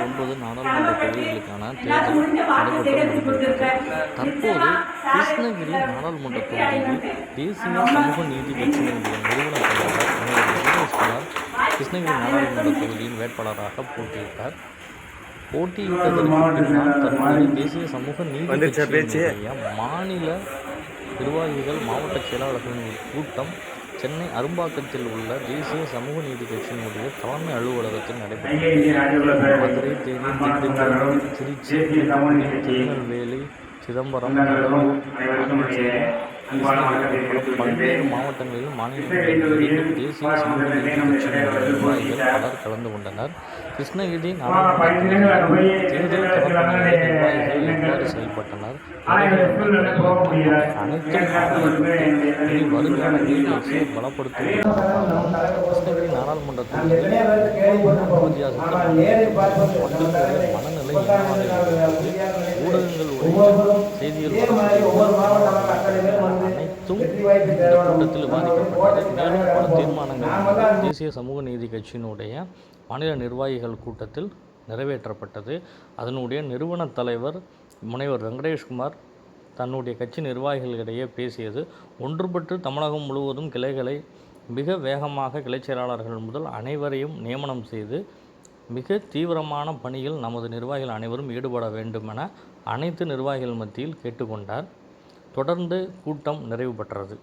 ஒன்பது நாடாளுமன்ற தொகுதிகளுக்கான தேர்தல் தற்போது கிருஷ்ணகிரி நாடாளுமன்ற தொகுதியில் தேசிய சமூக நீதி கட்சியினுடைய நிறுவன தலைவர் கிருஷ்ணகிரி நாடாளுமன்ற தொகுதியின் வேட்பாளராக போட்டியிட்டார் போட்டியிட்டதற்கு பின்னால் தற்போது தேசிய சமூக நீதி கட்சியினுடைய மாநில நிர்வாகிகள் மாவட்ட செயலாளர்களின் கூட்டம் சென்னை அரும்பாக்கத்தில் உள்ள தேசிய சமூக நீதி கட்சியினுடைய தலைமை அலுவலகத்தில் நடைபெற்றது. மதுரை தேனி திண்டுக்கல் திருச்சி திருநெல்வேலி சிதம்பரம் கடலூர் புதுச்சேரி கிருஷ்ணகிரி பல்வேறு மாவட்டங்களில் மாநிலங்களிலும் தேசிய பலர் கலந்து கொண்டனர். கிருஷ்ணகிரி தேர்தல் நிர்வாகிகள் செயல்பட்டனர். அனைத்து இனி வருங்காலங்களில் கட்சியை பலப்படுத்துவது கிருஷ்ணகிரி நாடாளுமன்ற தொகுதியில் மக்களுடைய மனநிலை ஊடகங்களுடைய செய்திகள் கூட்டத்தில் விவாதிக்கப்பட்டது மேலும் பல தீர்மானங்கள் தேசிய சமூக நீதி கட்சியினுடைய மாநில நிர்வாகிகள் கூட்டத்தில் நிறைவேற்றப்பட்டது. அதனுடைய நிறுவன தலைவர் முனைவர் வெங்கடேஷ்குமார் தன்னுடைய கட்சி நிர்வாகிகளிடையே பேசியது. ஒன்றுபட்டு தமிழகம் முழுவதும் கிளைகளை மிக வேகமாக கிளைச் செயலாளர்கள் முதல் அனைவரையும் நியமனம் செய்து மிக தீவிரமான பணியில் நமது நிர்வாகிகள் அனைவரும் ஈடுபட வேண்டும் என அனைத்து நிர்வாகிகள் மத்தியில் கேட்டுக்கொண்டார். தொடர்ந்து கூட்டம் நிறைவு பெற்றது.